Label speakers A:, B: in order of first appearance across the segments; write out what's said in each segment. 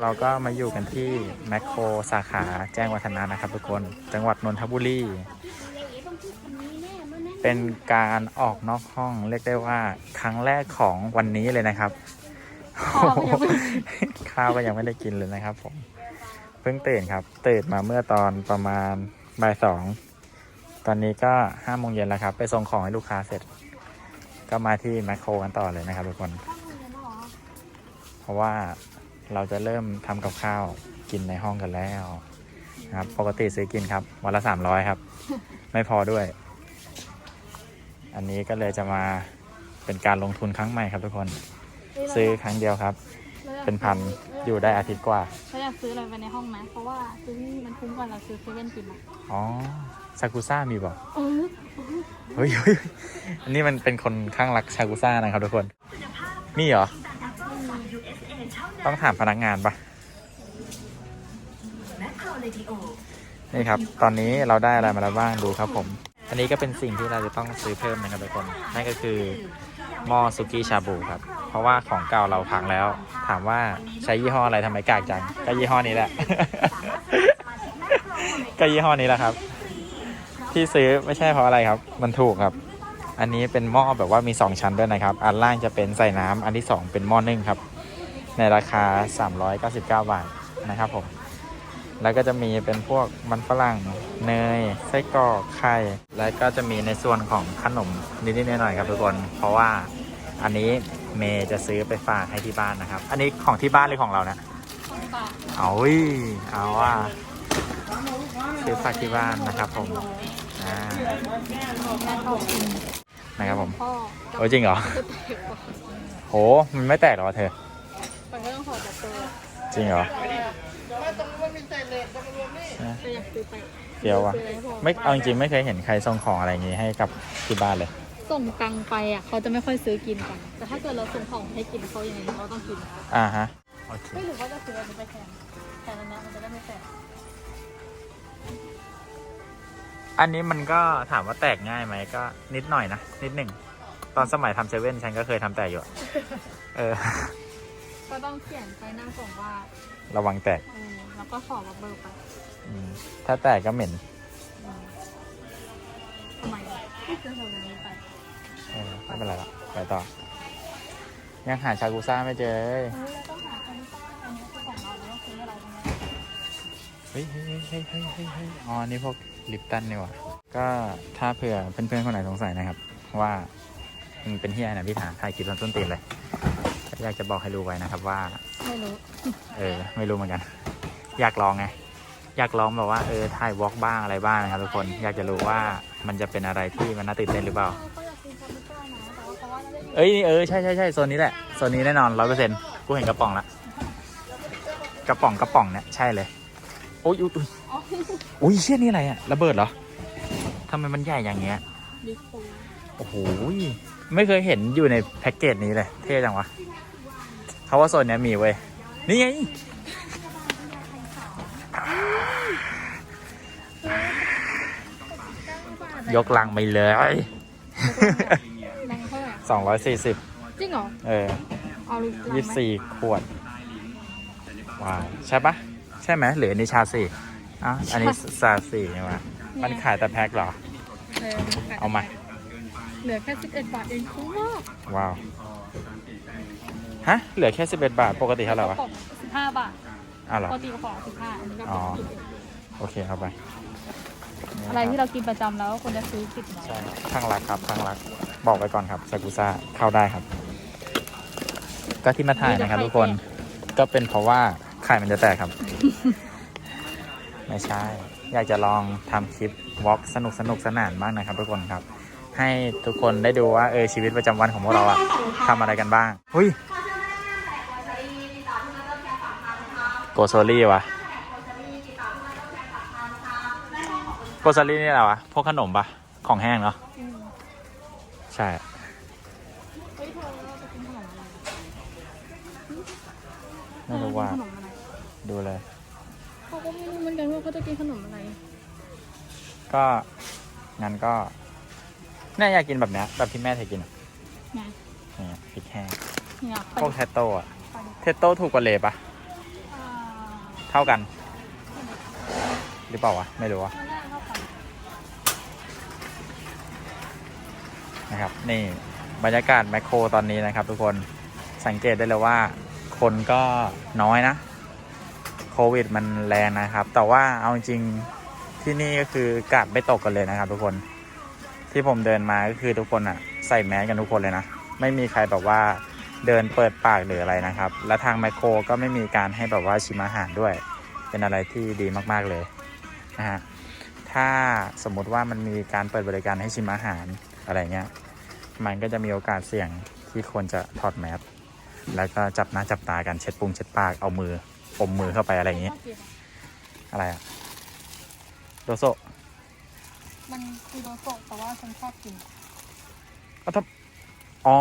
A: เราก็มาอยู่กันที่แมคโครสาขาแจ้งวัฒนะนะครับทุกคน จังหวัดนนทบุรี เป็นการออกนอกห้องเรียกได้ว่าครั้งแรกของวันนี้เลยนะครับ ข้าวก็ยังไม่ได้กินเลยนะครับผมเพิ่งตื่นครับ ตื่นมาเมื่อตอนประมาณบ่ายสองตอนนี้ก็ห้าโมงเย็นแล้วครับ ไปส่งของให้ลูกค้าเสร็จ ก็มาที่แมคโครกันต่อเลยนะครับทุกคน เพราะว่า เราจะเริ่มทำกับข้าวกินในห้องกันแล้วนะครับปกติซื้อกินครับ วันละสามร้อยครับ ไม่พอด้วย อันนี้ก็เลยจะมาเป็นการลงทุนครั้งใหม่ครับทุกคน ซื้อครั้งเดียวครับ เป็นพันอยู่ได้อาทิตย์กว่า
B: เขาอยากซื้ออะไรไปในห้องไหมเพราะว่าซื้อนี่มันคุ้มกว่าเราซื้อเซเว่นกินอะ
A: อ๋อซากุซ่ามีบอก
B: เออ
A: เฮ้ยเฮ้ยเฮ้ยอันนี้มันเป็นคนข้างรักชากุซ่านะครับทุกคน มีเหรอ ต้องถามพนักงานปะนี่ครับ ตอนนี้เราได้อะไรมาแล้วบ้างดูครับผม อันนี้ก็เป็นสิ่งที่เราจะต้องซื้อเพิ่มนะครับทุกคน นั่นก็คือหม้อซุกี้ชาบูครับ เพราะว่าของเก่าเราพังแล้ว ถามว่าใช้ยี่ห้ออะไรทำไมกากจัง ก็ยี่ห้อนี้แหละ ก็ยี่ห้อนี้แหละครับ ที่ซื้อไม่ใช่เพราะอะไรครับ มันถูกครับ อันนี้เป็นหม้อแบบว่ามี 2 ชั้นด้วยนะครับ อันล่างจะเป็นใส่น้ำอันที่ 2 เป็นหม้อนึ่งครับ ในราคา 399 บาทนะครับผม แล้วก็จะมีเป็นพวกมันฝรั่งเนยไส้กรอกไข่ แล้วก็จะมีในส่วนของขนมนิดๆหน่อยๆครับทุกคน เพราะว่าอันนี้เมย์จะซื้อไปฝากให้ที่บ้านนะครับ อันนี้ของที่บ้านหรือของเรานะ
B: ของปาก
A: เอาวิเอาว่าซื้อฝากที่บ้านนะครับผมอ่า
B: แม่ชอบกิน
A: นะครับผม
B: พ่อ
A: โอ้ยจริงเหรอ
B: จะแตกกว่า
A: โหมันไม่แตกหรอเธอ
B: ไป ก็ต้องขอจากตัว
A: จริงเหรอ
B: แต่อยากซื้อไป
A: เฟี้ยววะ
B: ซื้อให้พ่อ
A: ไม่เอาจริงๆไม่เคยเห็นใครส่งของอะไรอย่างงี้ให้กับที่บ้านเลย
B: ส่งตังค์ไปอะเขาจะไม่ค่อยซื้อกินกัน แต่ถ้าเกิดเราส่งของให้กินเขาอย่างนี้เราต้องกิน
A: อ่าฮะโอเค
B: ไม่รู้ว่าจะซื้ออันนี้ไปแทนแทนอันนี้มันจะได้ไม่แตก
A: อันนี้มันก็ถามว่าแตกง่ายไหมก็นิดหน่อยนะนิดหนึ่งตอนสมัยทำเซเว่นฉันก็เคยทำแตกอยู่อะเออ
B: ก็ต้องเขียนไปหน้าส่งว่า
A: ระวังแตก
B: เออแล้วก็ขอรับเบอร์ไป
A: อืมถ้าแตกก็เหม็น
B: อืมทำไมไม่ซื้อของนี้ไป
A: เออไม่เป็นไรหรอกไปต่อ ยังหาชากุซ่าไม่เจอเลย
B: เออเราต้องหาคำซ่าอันนี้คือของเราเราต้องซื้ออะไรตรงนี้
A: เฮ้ยเฮ้ยเฮ้ยเฮ้ยเฮ้ยเฮ้ยอ๋อนี่พวกลิปตันนี่หว่าก็ถ้าเผื่อเพื่อนๆคนไหนสงสัยนะครับ ว่ามันเป็นที่อะไรนะพี่ถามถ่ายคลิปตอนต้นตีนเลยก็ อยากจะบอกให้รู้ไว้นะครับว่า
B: ไม่รู้
A: เออ ไม่รู้เหมือนกัน อยากลองไง อยากลองแบบว่าเออถ่ายวอล์กบ้างอะไรบ้างนะครับทุกคน อยากจะรู้ว่ามันจะเป็นอะไรที่มันน่าตื่นเต้นหรือเปล่า
B: ก็อยากกินคาร์โบไดนะแต่ว่าเพราะว่าเราได้ยิน
A: เอ้ยเออใช่ใช่ใช่โซนนี้แหละโซนนี้แน่นอนร้อยเปอร์เซ็นต์กูเห็นกระป๋องละกระป๋องกระป๋องเนี่ยใช่เลยโอ้ยอุ๊ยอุ๊ย
B: อ๋อ
A: อุ้ยเชี่ยนี่อะไรอะระเบิดเหรอทำไมมันใหญ่อย่างเงี้ย
B: ดิฟู
A: โอ้โหไม่เคยเห็นอยู่ในแพ็กเกจนี้เลย เท่จังวะ เขาว่าโซนเนี้ยมีเว้ย นี่ไง ยกลังไปเลย
B: แรงเท่าไหร่
A: สองร้อยสี่สิบ
B: จริงเหรอ
A: เออ
B: เอาลูก
A: ยี่สิบสี่ขวด ว้าว ใช่ปะใช่ไหมหรืออันนี้ชาสี่อะอันนี้ซาสี่ใช่ไหมมันขายแต่แพ็คเหรอ
B: เออ
A: เอามา
B: เหลือแค่11บาทเองคุ้มมาก
A: ว้าว ฮะ เหลือแค่สิบเอ็ดบาท ปกติเท่าไหร่วะ
B: กระป๋อง15บาท
A: อ้าวเหรอ
B: ปกติกระป๋อง15อันนี้ก็
A: อ๋
B: เป็
A: อ
B: น11
A: โอเคเอาไปนี่
B: อะไรที่
A: คบ
B: เรากินประจำแล้วคนจะซื้อติดมา
A: ใช่ข้างรักครับข้างรัก บอกไปก่อนครับซากุซ่าเข้าได้ครับ ก็ที่มาถ่ายนะครับทุกคน ก็เป็นเพราะว่าไข่มันจะแตกครับ ไม่ใช่ อยากจะลองทำคลิปวอล์กสนุกสนุกสนานบ้างนะครับ ทุกคนครับ ให้ทุกคนได้ดูว่าเออชีวิตประจำวันของพวกเราอะทำอะไรกันบ้าง หุ้ย โกโซลี่วะโกโซลี่นี่อะไรวะ พวกขนมปะของแห้งเนาะ
B: อืม
A: ใช่
B: เฮ้ยเธอเราจะกินขนมอะไร
A: ไม่รู้ว่า
B: ขนมอะไร
A: ดูเลย
B: เขาก็ไม่รู้เหมือนกันว่าเขาจะกินขนมอะไร
A: ก็งั้นก็เนี่ยอยากกินแบบเนี้ยแบบที่แม่เธอกินอะ
B: ไง
A: นี่พริกแห้ง
B: เนี่ยไป
A: พวกเทสโต้อะ
B: ไปดิ
A: เทสโต้ถูกกว่าเลปะ
B: อ่า
A: ท่ากัน หรือเปล่าวะ ไม่รู้วะ
B: นะ
A: ครับ นี่บรรยากาศแมคโครตอนนี้นะครับ ทุกคนสังเกตได้เลยว่า คนก็น้อยนะ โควิดมันแรงนะครับ แต่ว่าเอาจริงที่นี่ก็คือกาดไม่ตกกันเลยนะครับ ทุกคนที่ผมเดินมาก็คือทุกคนอะใส่แมสกันทุกคนเลยนะ ไม่มีใครแบบว่า เดินเปิดปากหรืออะไรนะครับ และทางแมคโครก็ไม่มีการให้แบบว่าชิมอาหารด้วย เป็นอะไรที่ดีมากๆเลยนะฮะถ้าสมมุติว่ามันมีการเปิดบริการให้ชิมอาหารอะไรเงี้ยมันก็จะมีโอกาสเสี่ยงที่คนจะถอดแมสแล้วก็จับหน้าจับตากันเช็ดปุงเช็ดปากเอามืออมมือเข้าไปอะไรอย่างงี้
B: ชอบกินอะ
A: อะไรอะโดโซ
B: มันคือโดโซะแต่ว่าฉันชอบกิน
A: อ๋อ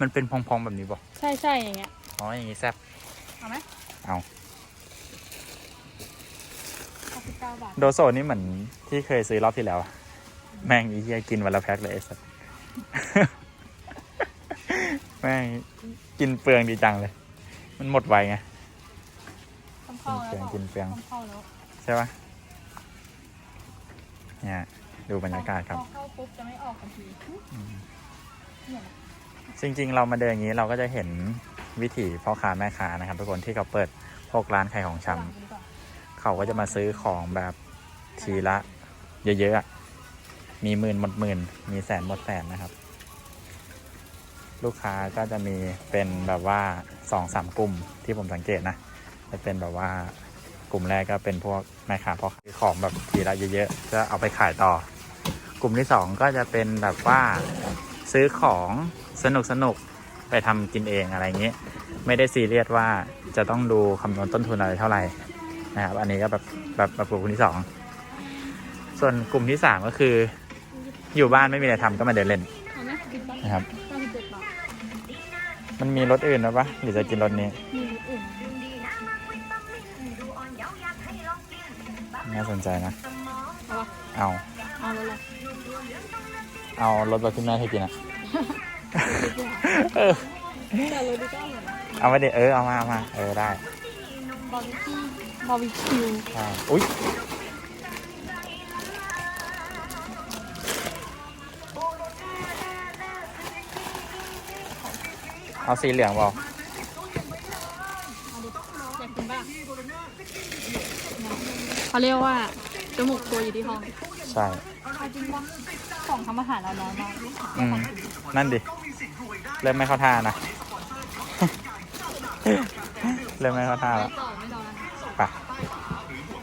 A: มันเป็นพองๆแบบนี้ป่ะ
B: ใช่ใช่อย่างเงี้ย
A: อ๋ออย่างงี้แซ่บ
B: เอาไหม
A: เอา
B: ห้าสิบเก้าบาท
A: โดโซนี่เหมือนที่เคยซื้อรอบที่แล้วอะแม่งอีเหี้ยกินวันละแพ็คเลยไอ้สัส แม่งกินเปลืองดีจังเลย มันหมดไวไง
B: ต้องเข้าแล้ว
A: กินเปลือง
B: ต้องเข้าแล้ว
A: ใช่ปะเนี่ยดูบรรยากาศครับ
B: พอเข้าปุ๊บจะไม่ออกทันทีเนี่ยนะ
A: จริงๆ เรามาเดินอย่างนี้เราก็จะเห็นวิถีพ่อค้าแม่ค้านะครับทุกคนที่เขาเปิดพวกร้านขายของชำ
B: หลังดีกว่า
A: เขาก็จะมาซื้อของแบบทีละ เยอะๆอะมีหมื่นหมดหมื่น มีแสนหมดแสนนะครับ ลูกค้าก็จะมีเป็นแบบว่าสองสามกลุ่มที่ผมสังเกตนะจะเป็นแบบว่ากลุ่มแรกก็เป็นพวกแม่ค้าพ่อค้าซื้อของแบบทีละเยอะๆจะเอาไปขายต่อ กลุ่มที่สองก็จะเป็นแบบว่าซื้อของ สนุกสนุกๆไปทำกินเองอะไรอย่างนี้ไม่ได้ซีเรียสว่าจะต้องดูคำนวณต้นทุนอะไรเท่าไหร่นะครับอันนี้ก็แบบแบบแบบกลุ่มที่สองส่วนกลุ่มที่สามก็คือ อยู่บ้านไม่มีอะไรทำก็มาเดินเล่น
B: เอาไหมกินบ้าง
A: นะครับ
B: เก้าสิบเจ็ดบาท
A: มันมีรถอื่นหรือปะหรือจะกินรถนี้
B: มีอื่น
A: น่าสนใจนะ
B: เอาปะ
A: เอา
B: เอาเลยเลย
A: เอารถรถที่แม่ให้กินอะ เออ
B: แต่เลยดีก็อร่อ
A: เอามาเดี๋ยวเออเอามาเอามาเออได้
B: บาร์บีคิวบาร์บีคิว
A: ใช่อุ้ยเอาสีเหลืองเปล่า
B: เอกเขาเรียกว่าจมูกตัวอยู่ที่ห้อง
A: ใช่
B: เอาจริงปะของทำอาหารเราน้อยมาก
A: อืม นั่นดิ เริ่มไม่เข้าท่านะ เริ่มไม่เข้าท่า
B: ไม่
A: แล้ว
B: ต่อไม่ต่อนะ
A: ไป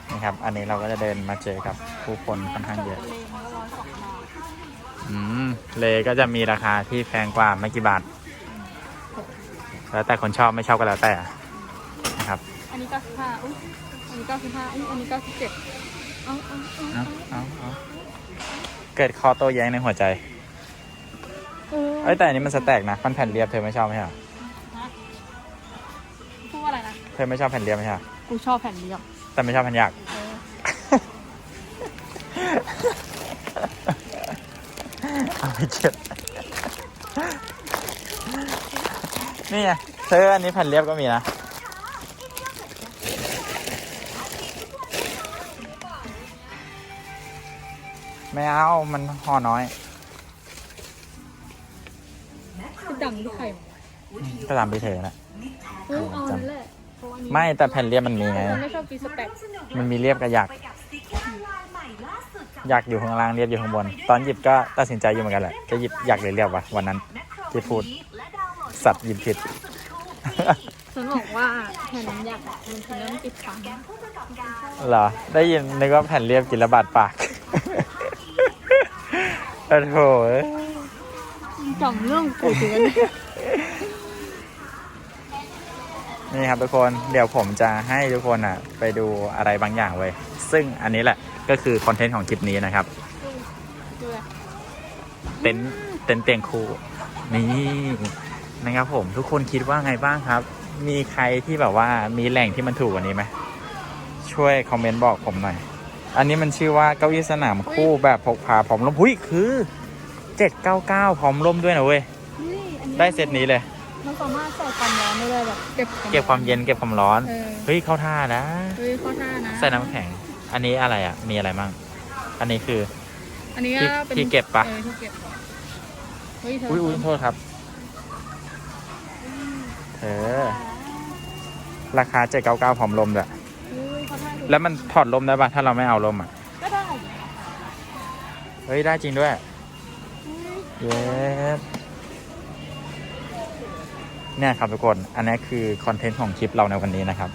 A: นี่ครับ อันนี้เราก็จะเดินมาเจอกับผู้คนค่อนข้างเยอะ
B: เลงละร้อยสองบาท
A: อืม เลก็จะมีราคาที่แพงกว่าไม่กี่บาท แล้วแต่คนชอบไม่ชอบก็แล้วแต่นะครับ
B: อันนี้เก้าสิบห้าอุ้ยอันนี้เก้าสิบห้าอุ้ยอันนี้เก้าสิบเจ็ด เอาเอาเอา
A: เอา
B: เอา
A: เอาเอาเกิดคอโต้แย้งในหัวใจ
B: เออ
A: เอ้ยแต่อันนี้มันสแต็กนะมันแผ่นเรียบเธอไม่ชอบไหมเหรอ
B: นะพูดว่าอะไรนะ
A: เธอไม่ชอบแผ่นเรียบไหมเหรอ
B: กูชอบแผ่นเดียว
A: แต่ไม่ชอบแผ่นหยัก
B: เออ
A: เอาไปเก็บนี่ไงเธออันนี้แผ่นเรียบก็มีนะ ไม่เอา มันห่อน้อย
B: คือดังที่ไข่
A: ก็ตามไปเธอนะ
B: เออเอาอันนั้นแหละเพราะอันนี้
A: ไม่แต่แผ่นเรียบมันมีไง
B: มันไม่ชอบกินสเต็ก
A: มันมีเรียบกับหยักหยักอยู่ข้างล่างเรียบอยู่ข้างบน ตอนหยิบก็ตัดสินใจอยู่เหมือนกันแหละ จะหยิบหยักหรือเรียบวะวันนั้น ที่พูดสัตว์หยิบผิด
B: ฉันบอกว่าแผ่นอยากอะมันคือเรื่องติดฟัน
A: เหรอ ได้ยินนึกว่าแผ่นเรียบกินระบาดปากโอ้โห
B: จำเรื่องกูถึงกันเนี่ย
A: นี่ครับทุกคนเดี๋ยวผมจะให้ทุกคนอะ ไปดูอะไรบางอย่างเว้ ซึ่งอันนี้แหละก็คือคอนเทนต์ของคลิปนี้นะครับ
B: เต็
A: นเต็นเตียงคูนี่นะครับผมทุกคนคิดว่าไงบ้างครับ มีใครที่แบบว่ามีแหล่งที่มันถูกกว่านี้ไหมช่วยคอมเมนต์บอกผมหน่อย อันนี้มันชื่อว่าเก้าอี้สนามคู่แบบพกพาพร้อมร่มหุ้ยคือ799พร้อมร่มด้วยนะเว้ย
B: นี่อันนี้
A: ได้เซตนี้เลย
B: มันสามารถใส่ความร้อนได้เลยแบบเก็บ
A: เก็บความเย็นเก็บความร้อน
B: เออ
A: เฮ้ยเข้าท่านะ
B: เฮ้ยเข้อท่านะ
A: ใส่น้ำแข็ง อันนี้อะไรอะ มีอะไรมั่งอันนี้คือ
B: อันนี้
A: ที่
B: ก็เป็น
A: ที่เก็บปะ
B: เออที่เก็บเฮ้ยเธอ
A: อุ้ยอุ้ยโทษครับเธอราคาเจ็ดเก้าเก้าพร้อมลมด้วย แล้วมันถอดลมได้ปะถ้าเราไม่เอาลมอะ
B: ก็ได้
A: เฮ้ย ได้จริงด้วย
B: เฮ้ย
A: เย้เนี่ยครับทุกคน อันนี้คือคอนเทนต์ของคลิปเราในวันนี้นะครับ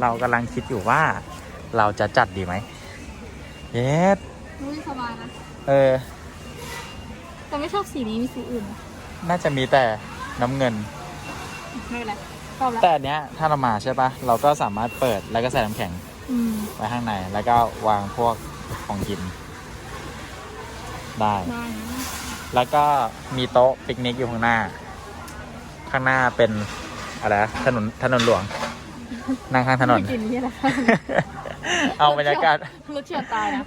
A: เรากำลังคิดอยู่ว่าเราจะจัดดีไหม เย้
B: เฮ้ยสบายนะ
A: เออ
B: แต่ไม่ชอบสีนี้มีสีอื่นนะ
A: น่าจะมีแต่น้ำเงิน
B: ไม่เป็นไรชอบละ
A: แต่อันเนี้ยถ้าเรามาใช่ปะเราก็สามารถเปิดแล้วก็ใส่น้ำแข็ง
B: อืม
A: ไว้ข้างในแล้วก็วางพวกของกิน ได้
B: ได้นะ
A: แล้วก็มีโต๊ะปิกนิกอยู่ข้างหน้า ข้างหน้าเป็นอะไรนะถนนถนนหลวง นั่งข้างถนน
B: ไม่กินนี่แหละ
A: เอาบรรยากาศ
B: รถเฉียวตายนะ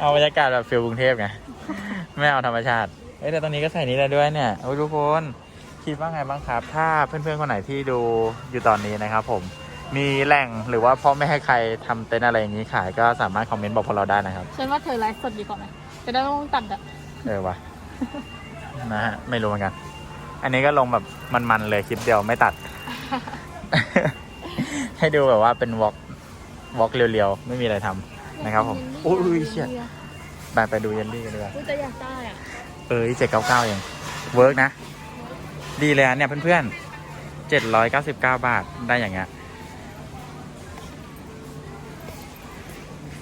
A: เอาบรรยากาศแบบฟิลกรุงเทพไง ไม่เอาธรรมชาติ เอ้ยแต่ตรงนี้ก็ใส่นี้ได้ด้วยเนี่ยโอ้ยทุกคน คิดว่าไงบ้างครับ ถ้าเพื่อนๆคนไหนที่ดูอยู่ตอนนี้นะครับผม มีแหล่งหรือว่าพ่อไม่ให้ใครทำเต็นท์อะไรอย่างนี้ขายก็สามารถคอมเมนต์บอกพวกเราได้นะครับ
B: ฉันว่าเธอไลฟ์สดดีกว่าไหมจะได้ไม่ต้องตัดอะ
A: เออวะ นะฮะไม่รู้เหมือนกัน อันนี้ก็ลงแบบมันๆเลยคลิปเดียวไม่ตัด ให้ดูแบบว่าเป็นวอล์กวอล์กเรียวๆ ไม่มีอะไรทำนะครับผมอุ้ยเชี่ยไปไปดูเยลลี่กันดีกว่า
B: อุ้ยแต่อยากได้อะ
A: เอ้ยเจ็ดเก้าเก้าเองเวิร์กนะ ดีเลยอะเนี่ยเพื่อนๆเจ็ดร้อยเก้าสิบเก้าบาทได้อย่างเงี้ย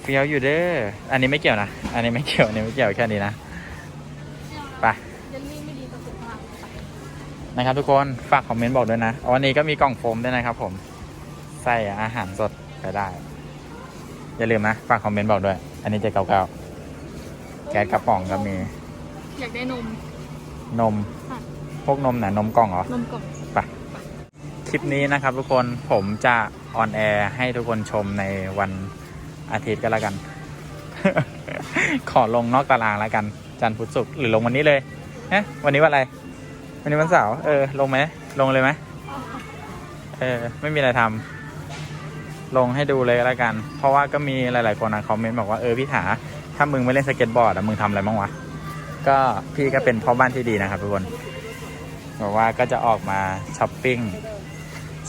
A: ฟี้ยวอยู่เด้อ อันนี้ไม่เกี่ยวนะ อันนี้ไม่เกี่ยว อันนี้ไม่เกี่ยวแค่นี้นะ ไป
B: เยลลี่ไม่ดีต่อสุขภาพ
A: นะครับทุกคน ฝากคอมเมนต์บอกด้วยนะอ๋อวันนี้ก็มีกล่องโฟมด้วยนะครับผม ใส่อาหารสดไปได้ อย่าลืมนะ ฝากคอมเมนต์บอกด้วย อันนี้เจ็ดเก้าเก้าแก๊สกระป๋องก็มี
B: อยากได้นม
A: นม
B: ค่ะ
A: พวกนมไหนะนมกล่องเหรอ
B: นมกล่อง
A: คลิปนี้นะครับทุกคนผมจะออนแอร์ให้ทุกคนชมในวัน อาทิตย์ก็แล้วกัน ขอลงนอกตารางแล้วกัน จันทร์พุธศุกร์หรือลงวันนี้เลยเอ๊ะวันนี้วันอะไร วันนี้วันเสาร์เออลงไหมลงเลยไหมเออไม่มีอะไรทำลงให้ดูเลยก็แล้วกัน เพราะว่าก็มีหลาย ๆ คนนะคอมเมนต์บอกว่าเออพี่ถาถ้ามึงไม่เล่นสเก็ตบอร์ดอะมึงทำอะไรบ้างวะก็พี่ก็เป็นพ่อบ้านที่ดีนะครับทุกคนบอกว่าก็จะออกมาช้อปปิ้ง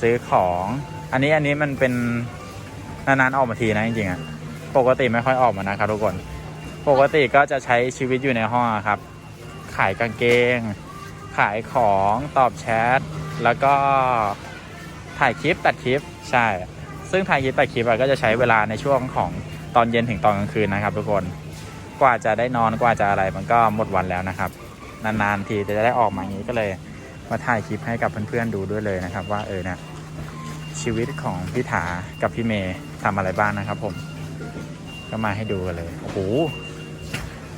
A: ซื้อของ อันนี้อันนี้มันเป็น นานๆออกมาทีนะจริงๆอะปกติไม่ค่อยออกมานะครับทุกคน ปกติก็จะใช้ชีวิตอยู่ในห้องครับ ขายกางเกง ขายของตอบแชท แล้วก็ถ่ายคลิปตัดคลิปใช่ ซึ่งถ่ายคลิปตัดคลิปก็จะใช้เวลาในช่วงของตอนเย็นถึงตอนกลางคืนนะครับ ทุกคน กว่าจะได้นอนกว่าจะอะไรมันก็หมดวันแล้วนะครับ นานๆทีจะได้ออกมาอย่างนี้ก็เลย มาถ่ายคลิปให้กับเพื่อนๆดูด้วยเลยนะครับ ว่าเออเนี่ย ชีวิตของพี่ถากับพี่เมย์ทำอะไรบ้างนะครับ ผม ก็มาให้ดูกันเลยโอ้โห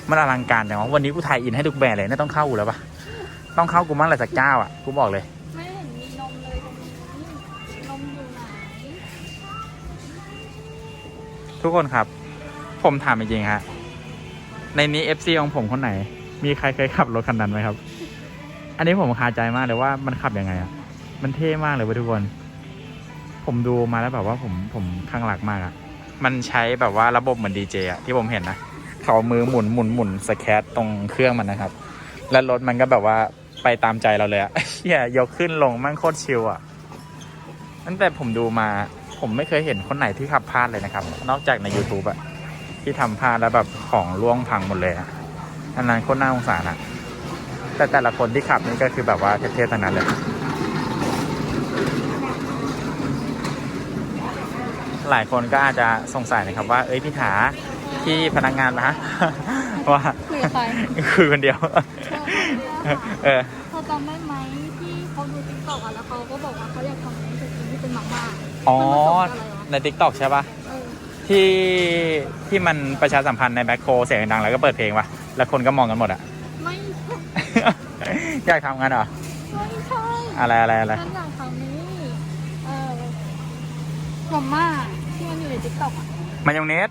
A: มันอลังการจังวะวันนี้กูถ่ายอินให้ทุกแบรนด์เลยเนี่ยต้องเข้ากูแล้วปะต้องเข้ากูมั่งเลยสักเจ้าอะกูบอกเลย
B: ไม่เห็นมีนมเลยตรงนี้นมอยู่ไหน
A: ทุกคนครับ ผมถามจริงๆฮะในนี้ FC ของผมคนไหน มีใครเคยขับรถคันนั้นไหมครับ อันนี้ผมคาใจมากเลยว่ามันขับยังไงอะมันเท่มากเลยเว้ยทุกคน ผมดูมาแล้วแบบว่าผมผมข้างหลักมากอะมันใช้แบบว่าระบบเหมือนดีเจอะที่ผมเห็นนะเขาเอามือหมุนหมุนหมุนสแคตตรงเครื่องมันนะครับ แล้วรถมันก็แบบว่าไปตามใจเราเลยอะเฮียยกขึ้นลงมันโคตรชิลอะตั้งแต่ผมดูมาผมไม่เคยเห็นคนไหนที่ขับพลาดเลยนะครับ นอกจากใน YouTube อะที่ทำพลาดแล้วแบบของล่วงพังหมดเลยอะอันนั้นโคตรน่าสงสารอะแต่แต่ละคนที่ขับนี่ก็คือแบบว่าเท่ๆทั้งนั้นเลย หลายคนก็อาจจะสงสัยนะครับว่า เอ้ยพี่ถาที่พนักงานนะว่า
B: คุยกับใคร
A: คุยคนเดียวเออ
B: เธอจำได้ไหมที่เขาดูติ๊กต็อกอะแล้วเขาก็บอกว่าเขาอยากทำให้เธอกินที่เป็นมาม่า
A: อ๋อ
B: มันผสมกับอะไรวะ
A: ใน t ิ k t o k ใช่ปะ
B: เออ
A: ที่ที่มันประชาสัมพันธ์ในแบ็คโคเสียงดังแล้วก็เปิดเพลงปะแล้วคนก็มองกันหมดอะ
B: ไม่ใช่
A: อยากทำงั้นเหรอ
B: ไม่ใช่
A: อะไรอะไรอะไร
B: ฉันอยากทำนี่เออมาม่าที่มันอยู่ ในติ๊กต็อกอะ
A: มายองเนส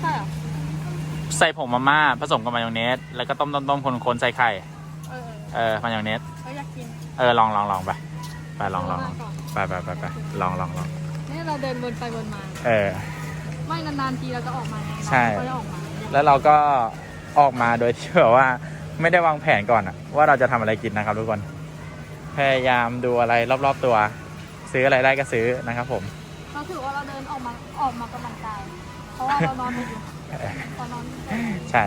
B: ใช่เหรอ
A: ใส่ผงมาม่าผสมกับมายองเนสแล้วก็ต้มต้มต้มคนคนๆใส่ไข่
B: เออ
A: เออมายองเนส
B: เอเขาอยากกิน
A: เออลองลองลองไปไปลองลองลอง
B: ก่อน
A: ไปไปไปไปลองลองลอง
B: เนี่ยเราเดินวนไปวนมา
A: เออ
B: ไม่นานๆทีเราจะออกมาไง
A: ใช่
B: เราก็จะออกมา
A: แล้วเราก็ออกมาโดยที่แบบว่าไม่ได้วางแผนก่อนอะว่าเราจะทำอะไรกินนะครับทุกคน พยายามดูอะไรรอบๆตัว ซื้ออะไรได้ก็ซื้อนะครับผม
B: เราถือว่าเราเดินออกมาออกมากำลังกาย เพราะว่าเรานอนอยู่ตอนนอน
A: ใช่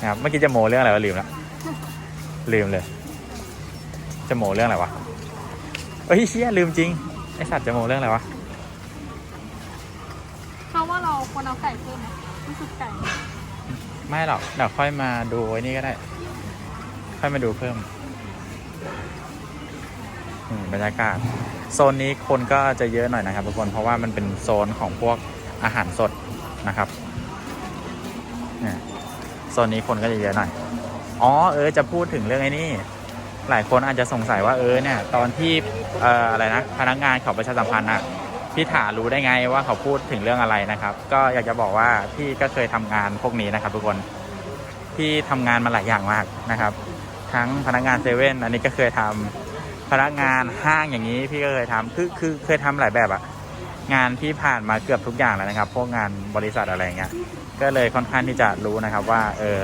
A: นะครับเมื่อกี้จะโมเรื่องอะไรวะลืมละลืมเลย จะโมเรื่องอะไรวะเฮ้ยเชี่ยลืมจริงไอสัตว์จะโมเรื่องอะไรวะ
B: เขาว่าเราควรเอาไก่เพิ่มไหมรู้สึกไก่
A: ไม่หรอกเดี๋ยวค่อยมาดูไอ้นี่ก็ได้ ค่อยมาดูเพิ่ม บรรยากาศ โซนนี้คนก็จะเยอะหน่อยนะครับทุกคนเพราะว่ามันเป็นโซนของพวกอาหารสดนะครับเนี่ยโซนนี้คนก็จะเยอะหน่อย อ๋อเออจะพูดถึงเรื่องไอ้นี่ หลายคนอาจจะสงสัยว่าเออเนี่ยตอนที่เอ่ออะไรนะพนักงานเขาประชาสัมพันธ์อะพี่ถารู้ได้ไงว่าเขาพูดถึงเรื่องอะไรนะครับ ก็อยากจะบอกว่าพี่ก็เคยทำงานพวกนี้นะครับ ทุกคนพี่ทำงานมาหลายอย่างมากนะครับ ทั้งพนักงานเซเว่นอันนี้ก็เคยทำ พนักงานห้างอย่างนี้พี่ก็เคยทำคือคือเคยทำหลายแบบอะงานพี่ผ่านมาเกือบทุกอย่างแล้วนะครับ พวกงานบริษัทอะไรเงี้ยก็เลยค่อนข้างที่จะรู้นะครับว่าเออ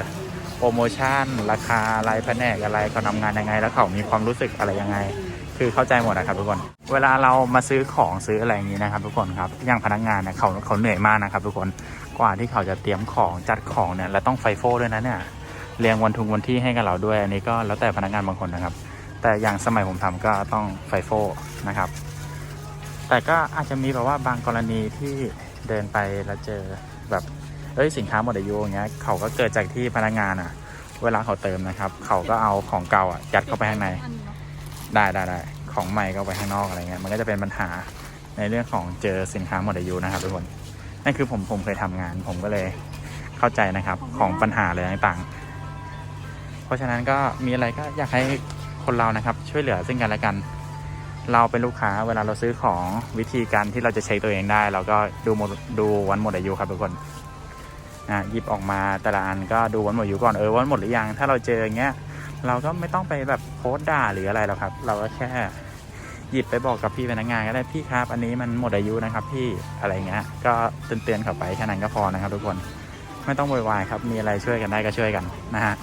A: โปรโมชั่น ราคาอะไรแผนกอะไรเขาทำงานยังไง แล้วเขามีความรู้สึกอะไรยังไง คือเข้าใจหมดนะครับทุกคน เวลาเรามาซื้อของซื้ออะไรอย่างนี้นะครับทุกคนครับอย่างพนักงานเนี่ยเขาเขาเหนื่อยมากนะครับทุกคนกว่าที่เขาจะเตรียมของจัดของเนี่ยแล้วต้องไฟโฟด้วยนะเนี่ยเรียงวันทุงวันที่ให้กับเราด้วยอันนี้ก็แล้วแต่พนักงานบางคนนะครับ แต่อย่างสมัยผมทำก็ต้องไฟโฟนะครับ แต่ก็อาจจะมีแบบว่าบางกรณีที่เดินไปแล้วเจอแบบเอ้ยสินค้าหมดอายุอย่างเงี้ยเขาก็เกิดจากที่พนักงานอะ เวลาเขาเติมนะครับ เขาก็เอาของเก่าอะยัดเข้าไปข้างในได้ได้ได้ของใหม่ก็ไปข้างนอกอะไรเงี้ยมันก็จะเป็นปัญหาในเรื่องของเจอสินค้าหมดอายุนะครับทุกคนนั่นคือผมผมเคยทำงาน ผมก็เลยเข้าใจนะครับของปัญหาอะไรต่างๆ เพราะฉะนั้นก็มีอะไรก็อยากให้ คนเรานะครับ ช่วยเหลือซึ่งกันและกัน เราเป็นลูกค้าเวลาเราซื้อของวิธีการที่เราจะเช็คตัวเองได้ เราก็ดูหมดดูวันหมดอายุครับทุกคนนะหยิบออกมาแต่ละอันก็ดูวันหมดอายุก่อนเออวันหมดหรือยังถ้าเราเจออย่างเงี้ยเราก็ไม่ต้องไปแบบโพสต์ด่าหรืออะไรหรอกครับ เราก็แค่หยิบไปบอกกับพี่พนักงานก็ได้พี่ครับ อันนี้มันหมดอายุนะครับ พี่อะไรเงี้ย ก็เตือนๆเขาไปแค่นั้นก็พอนะครับ ทุกคนไม่ต้องโวยวายครับ มีอะไรช่วยกันได้ก็ช่วยกันนะฮะ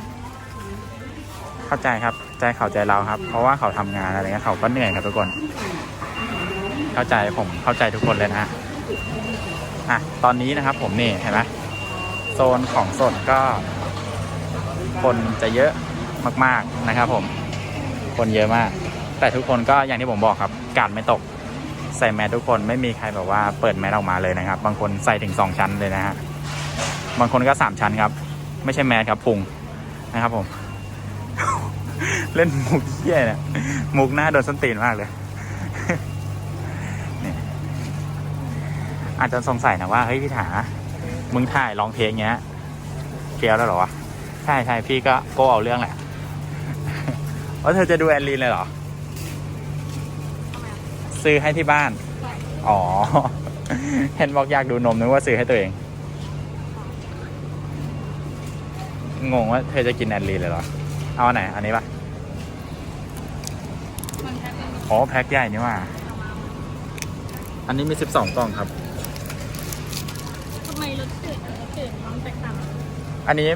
A: เข้าใจครับ ใจเขาใจเราครับ เพราะว่าเขาทำงานอะไรเงี้ยเขาก็เหนื่อยครับทุกคน เข้าใจผมเข้าใจทุกคนเลยนะฮะอะตอนนี้นะครับ ผมนี่เห็นไหมโซนของสดก็ คนจะเยอะมาก ๆนะครับ ผม คนเยอะมาก แต่ทุกคนก็อย่างที่ผมบอกครับกาดไม่ตก ใส่แมสทุกคนไม่มีใครแบบว่าเปิดแมสออกมาเลยนะครับ บางคนใส่ถึงสองชั้นเลยนะฮะบางคนก็สามชั้นครับ ไม่ใช่แมสครับพุงนะครับผม เล่นมุกเหี้ยเนี่ยมุกหน้าโดนส้นตีนมากเลยนี่อาจจะสงสัยนะว่าเฮ้ยพี่ถามึงถ่ายร้องเพลงเงี้ยเฟี้ยวแล้วหรอวะใช่ใช่พี่ก็โกเอาเรื่องแหละว่าเธอจะดูแอนลีนเลยเหรอ ซื้อให้ที่บ้าน อ๋อ เห็นบอกอยากดูนมนึกว่าซื้อให้ตัวเอง งงว่าเธอจะกินแอนลีนเลยเหรอ เอาอันไหน อันนี้ปะ
B: มันแค่เป็น
A: อ๋อแพ็คใหญ่นี่ว่า
B: เอามา
A: อันนี้มีสิบสองกล่องครับ
B: ทำไมรสจืดกับรสจืดมันแตกต่างกัน
A: อันนี้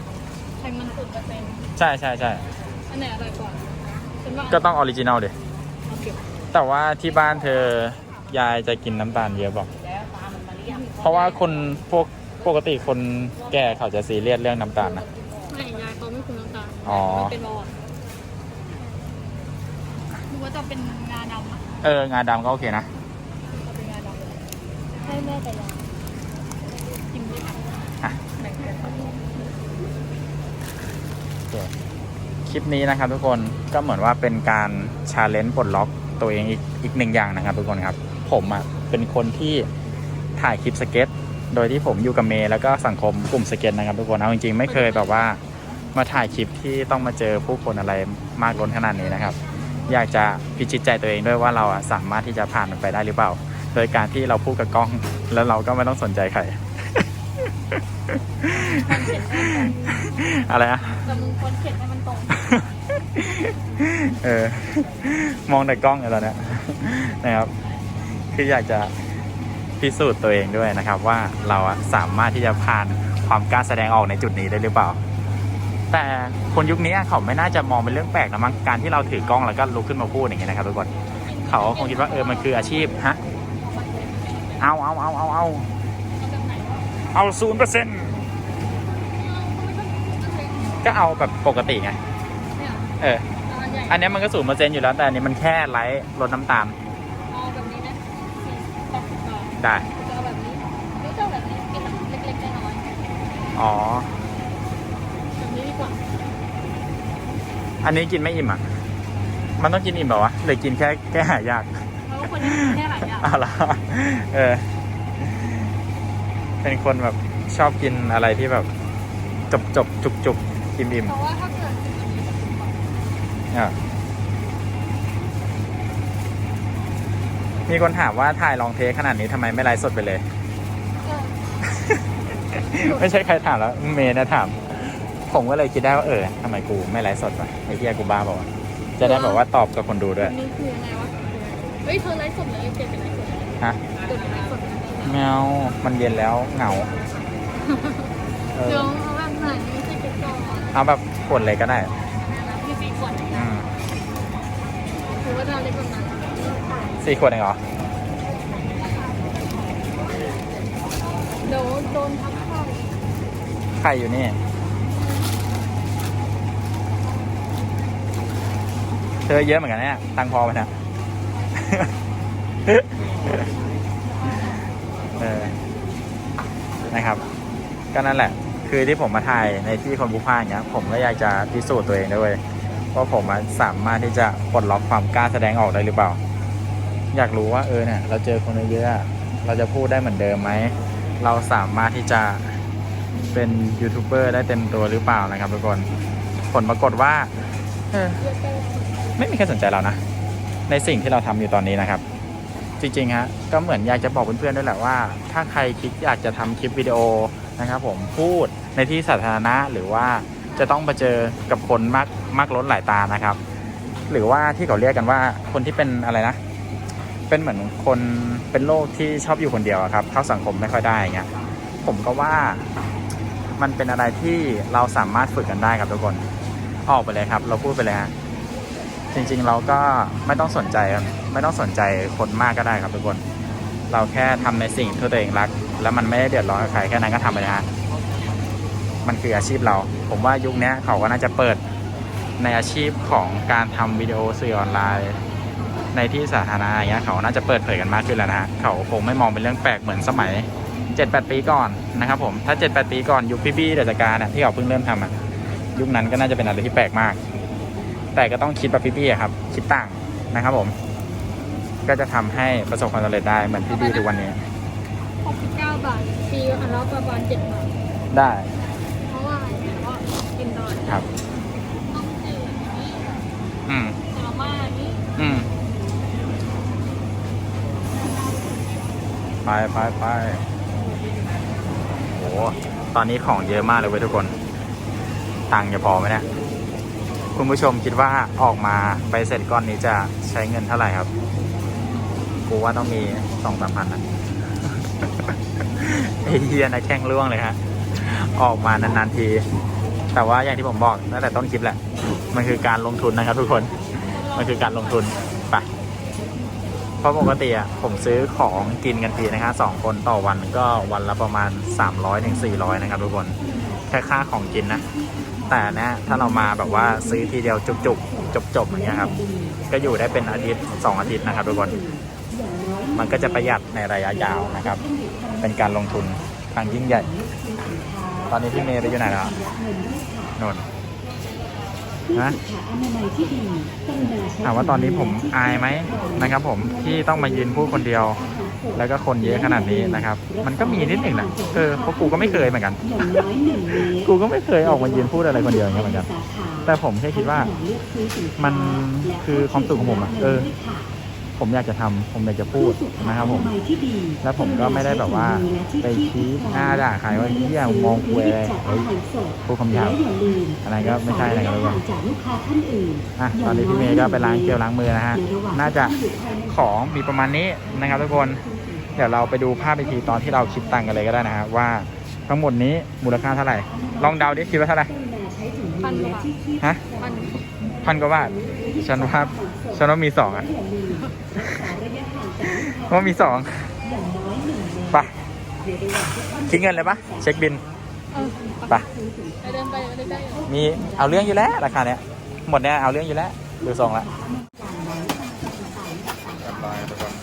B: ไขมันศูนย์เปอร์เซ็นต์
A: ใช่ใช่ใช่
B: อันไหนอร่อยกว่าฉันว่า
A: ก็ต้องออริจินัลเดย
B: เอาเก็บ
A: แต่ว่าที่บ้านเธอยายจะกินน้ำตาลเยอะบอกเพราะว่าคนพวกปกติคนแก่เขาจะซีเรียสเรื่องน้ำตาลนะ อ๋อ
B: มันเป็นเบาหวานดูว่าจะเป็นงาดำอะ
A: เออ งาดำก็โอเคนะ
B: จะเป็นงาดำเลยให้แม่กับยายกินด้วยกัน
A: อะ
B: แบ่งกัน
A: คลิปนี้นะครับทุกคนก็เหมือนว่าเป็นการชาเลนจ์ปลดล็อกตัวเองอีกอีกหนึ่งอย่างนะครับทุกคนครับ ผมอะเป็นคนที่ถ่ายคลิปสเก็ต โดยที่ผมอยู่กับเมย์แล้วก็สังคมกลุ่มสเก็ตนะครับทุกคนเอาจริงๆไม่เคยแบบว่า มาถ่ายคลิปที่ต้องมาเจอผู้คนอะไรมากล้นขนาดนี้นะครับ อยากจะพิชิตใจตัวเองด้วยว่าเราอะสามารถที่จะผ่านมันไปได้หรือเปล่า โดยการที่เราพูดกับกล้อง แล้วเราก็ไม่ต้องสนใจใคร
B: คนเขียนให้มันตรง
A: อะไรอะ
B: แต่มึงคนเขียนให้มันตรง
A: เออ มองแต่กล้องอยู่แล้วเนี่ยนะครับ คืออยากจะพิสูจน์ตัวเองด้วยนะครับ ว่าเราอะสามารถที่จะผ่านความกล้าแสดงออกในจุดนี้ได้หรือเปล่า แต่คนยุคนี้เขาไม่น่าจะมองเป็นเรื่องแปลกนะมั้งการที่เราถือกล้องแล้วก็ลุกขึ้นมาพูดอย่างเงี้ยนะครับทุกคนเขาก็คงคิดว่าเออมันคืออาชีพฮะเอาเอาเอาเอาเอาเอาศูนย์เปอร์เซ็นต์ก็เอาแบบปกติไง
B: เนี่ย
A: เออ
B: อันใหญ่
A: อันเนี้ยมันก็ศูนย์เปอร์เซ็นต์อยู่แล้ว แต่อันนี้มันแค่ไลท์ลดน้ำตาล
B: เอาแบบนี้นะสี่แปดสิบบาท
A: ได้
B: จะเอาแบบนี้หรือ อันนี้กิน
A: ไม่อิ่มอะ มันต้องกินอิ่มเปล่าวะหรือกินแค่แก้หายาก
B: เพราะว่าคนนี้แค่หลายอย่าง
A: อ้าวเหรอเออ เป็นคนแบบชอบกินอะไรที่แบบ จบจบจุกจุกอิ่มอิ่ม
B: เพราะว่าถ้าเกิด
A: อะมีคนถามว่าถ่ายลองเทคขนาดนี้ทำไมไม่ไลฟ์สดไปเลย
B: เออ
A: ไม่ใช่ใครถามแล้ว เมย์นะถาม ผมก็เลยคิดได้ว่าเออทำไมกูไม่ไลฟ์สดวะไอ้เหี้ยกูบ้าบอกว่าวะจะได้แบบว่าตอบกับคนดูด้วย
B: อันนี้คือยังไงวะเฮ้ยเธอไลฟ์สดเลยเปลี่ยนเป็นไลฟ์สดเลย
A: ฮะ
B: เปลี่ยนเป็นไลฟ์สดเลย
A: เงามันเย็นแล้วเหงาเอ
B: เดี๋ยว
A: อ
B: เอาแบบไหนไม่ใช่กินก่อน
A: เอาแบบขวดเลยก็ได้
B: พี่สี่ขวด
A: อืม
B: หรือว่าจะเล็กกว่านั้น
A: สี่ขวดเองเหรอ
B: เดี๋ยวโดนทับเข้า
A: ไข่อยู่นี่ ธอเยอะเหมือนกันนะเนี่ยตังพอไหมนะเออนะครับ ก็นั่นแหละ คือที่ผมมาถ่ายในที่คนผู้พากอย่างเงี้ย ผมก็อยากจะพิสูจน์ตัวเองด้วยว่าผมสามารถที่จะปลดล็อกความกล้าแสดงออกได้หรือเปล่า อยากรู้ว่าเออเนี่ยเราเจอคนเยอะเราจะพูดได้เหมือนเดิมไหม เราสามารถที่จะเป็นยูทูบเบอร์ได้เต็มตัวหรือเปล่านะครับทุกคน ผลปรากฏว่าเไม่มีใครสนใจเรานะ ในสิ่งที่เราทำอยู่ตอนนี้นะครับ จริงๆฮะก็เหมือนอยากจะบอกเพื่อนๆด้วยแหละว่า ถ้าใครคิดอยากจะทำคลิปวิดีโอนะครับ ผมพูดในที่สาธารณะหรือว่าจะต้องไปเจอกับคนมากมากล้นหลายตานะครับ หรือว่าที่เขาเรียกกันว่าคนที่เป็นอะไรนะ เป็นเหมือนคนเป็นโรคที่ชอบอยู่คนเดียวครับ เข้าสังคมไม่ค่อยได้เงี้ยผมก็ว่ามันเป็นอะไรที่เราสามารถฝึกกันได้ครับทุกคน ออกไปเลยครับ เราพูดไปเลยฮะ จริงๆเราก็ไม่ต้องสนใจครับไม่ต้องสนใจคนมากก็ได้ครับทุกคน เราแค่ทำในสิ่งที่ตัวเองรัก แล้วมันไม่ได้เดือดร้อนใครแค่นั้นก็ทำไปนะฮะมันคืออาชีพเรา ผมว่ายุคนี้เขาก็น่าจะเปิดในอาชีพของการทำวิดีโอสื่อออนไลน์ ในที่สาธารณะอย่างเงี้ยเขาน่าจะเปิดเผยกันมากขึ้นแล้วนะฮะเขาคงไม่มองเป็นเรื่องแปลกเหมือนสมัย 7-8 ปีก่อนนะครับผมถ้า 7-8 ปีก่อนยุคพี่บี้เดอะสการน่ะที่เขาเพิ่งเริ่มทำอะยุคนั้นก็น่าจะเป็นอะไรที่แปลกมาก แต่ก็ต้องคิดแบบพี่บี้อะครับ คิดต่างนะครับผม ก็จะทำให้ประสบความสำเร็จได้เหมือนพี่บี้ทุกวันนี้
B: หกสิบเก้าบาทปีอันละประมาณเจ็ดบาท
A: ได้
B: เพราะว่าอะไรเพราะว่ากินได้
A: ครับ
B: ต้องจืดนี้
A: อืม
B: มาม่านี้
A: อืม ไปไปไปโห ตอนนี้ของเยอะมากเลยเว้ยทุกคน ตังค์จะพอไหมเนี่ย คุณผู้ชมคิดว่าออกมาไปเสร็จก้อนนี้จะใช้เงินเท่าไหร่ครับ กูว่าต้องมีสองสามพันนะไอเฮียนะแข้งล่วงเลยฮะ ออกมานานๆที แต่ว่าอย่างที่ผมบอกตั้งแต่ต้นคลิปแหละ มันคือการลงทุนนะครับทุกคน มันคือการลงทุนไปเพราะปกติอะผมซื้อของกินกันทีนะครับสองคนต่อวันก็วันละประมาณ 300ถึง400นะครับทุกคนแค่ค่าของกินนะ แต่เนะถ้าเรามาแบบว่าซื้อทีเดียวจุกๆจบๆอย่างเงี้ยครับ ก็อยู่ได้เป็นอาทิตย์สองอาทิตย์นะครับทุกคน มันก็จะประหยัดในระยะยาวนะครับ เป็นการลงทุนครั้งยิ่งใหญ่ ตอนนี้พี่เมย์ไปอยู่ไหนแล้วนนนะถามว่าตอนนี้ผมอายไหมนะครับ ผมที่ต้องมายืนพูดคนเดียว แล้วก็คนเยอะขนาดนี้นะครับ มันก็มีนิดหนึ่งนะเออเพราะกูก็ไม่เคยเหมือนกัน กูก็ไม่เคยออกมายืนพูดอะไรคนเดียวอย่างเงี้ยเหมือนกัน แต่ผมแค่คิดว่ามันคือความสุขของผมอะเออ ผมอยากจะทำผมอยากจะพูดนะครับผม แล้วผมก็ไม่ได้แบบว่าไปชี้หน้าด่าใครว่าเฮียมองคุยอะไรเฮ้ยพูดคำหยาบอะไรก็ไม่ใช่นะครับทุกคน
C: จากลูกค้าท่านอื่น
A: อะตอนนี้พี่เมย์ก็ไปล้างเจลล้างมือนะฮะ น่าจะของมีประมาณนี้นะครับทุกคน เดี๋ยวเราไปดูภาพอีกทีตอนที่เราคิดตังค์กันเลยก็ได้นะฮะว่าทั้งหมดนี้มูลค่าเท่าไหร่ ลองเดาดิคิดว่าเท่าไหร่
B: พันกว่าบาท
A: ฮะ
B: พัน
A: พันกว่าบาทฉันว่าฉันว่ามีสองอะ ว่ามีสองไปะคิดเงินเลยปะเช็คบินไปะมีเอาเรื่องอยู่แล้วราคาเนี้ยหมดเนี้ยเอาเรื่องอยู่แล้วดูทรงละเรียบร้อยทุกคน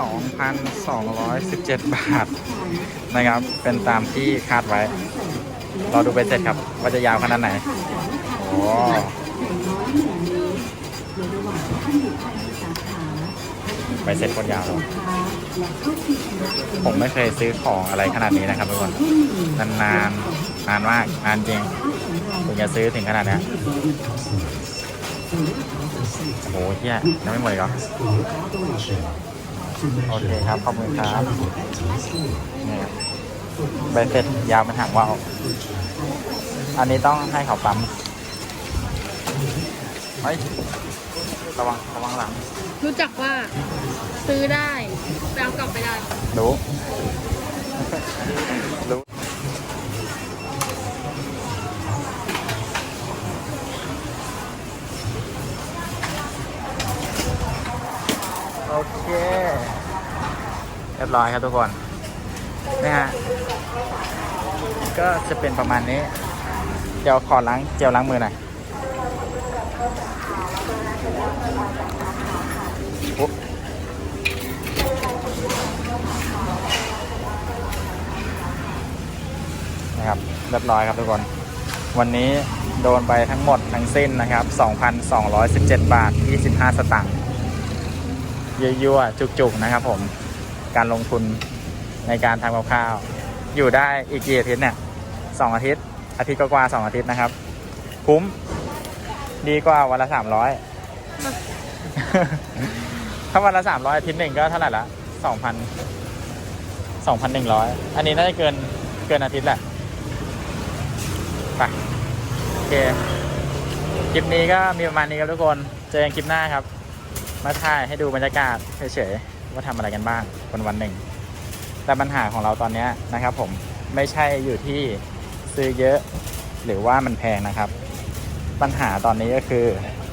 A: สองพันสองร้อยสิบเจ็ดบาทนะครับ เป็นตามที่คาดไว้ เราดูไปเสร็จครับ ว่าจะยาวขนาดไหน โอ้ ใบเสร็จคนยาวเลยผมไม่เคยซื้อของอะไรขนาดนี้นะครับทุกคนนานนานนานมากนานจริงถึงจะซื้อถึงขนาดนี้โอ้โหเฮียยังไม่หมดอีกเหรอโอเคครับ ขอบคุณครับนี่ครับใบเสร็จยาวเป็นหางว่าวอันนี้ต้องให้เขาปั๊ม เฮ้ยระวังระวังหลัง
B: รู้จักว่า ซื้อได้ไปเอากลับไปได้
A: รู้ รู้โอเคเรียบร้อยครับทุกคนนี่ฮะก็จะเป็นประมาณนี้ เดี๋ยวขอล้างเจลล้างมือหน่อยปุ๊บ นะครับเรียบร้อยครับทุกคน วันนี้โดนไปทั้งหมดทั้งสิ้นนะครับ 2,217 บาท 25 สตางค์ยั่วๆจุกๆนะครับผมการลงทุนในการทำกับข้าว อยู่ได้อีกกี่อาทิตย์เนี่ยสองอาทิตย์ อาทิตย์ก็กว่าสองอาทิตย์นะครับ คุ้ม ดีกว่าวันละ300 ถ้าวันละ300อยอาทิตย์หนึ่งก็เท่าไหร่ละ2,000 2,100อันนี้น่าจะเกินเกินอาทิตย์แหละไปโอเคคลิปนี้ก็มีประมาณนี้ครับทุกคนเจอกันคลิปหน้าครับ มาถ่ายให้ดูบรรยากาศเฉยๆว่าทำอะไรกันบ้างวันวันหนึ่ง แต่ปัญหาของเราตอนนี้นะครับผมไม่ใช่อยู่ที่ซื้อเยอะหรือว่ามันแพงนะครับ ปัญหาตอนนี้ก็คือ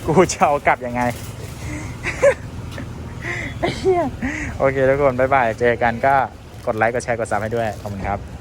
A: กูจะเอากลับยังไงโอเคทุกคน บ๊ายบาย เจอกันก็กดไลค์ กดแชร์ กดซับให้ด้วย ขอบคุณครับ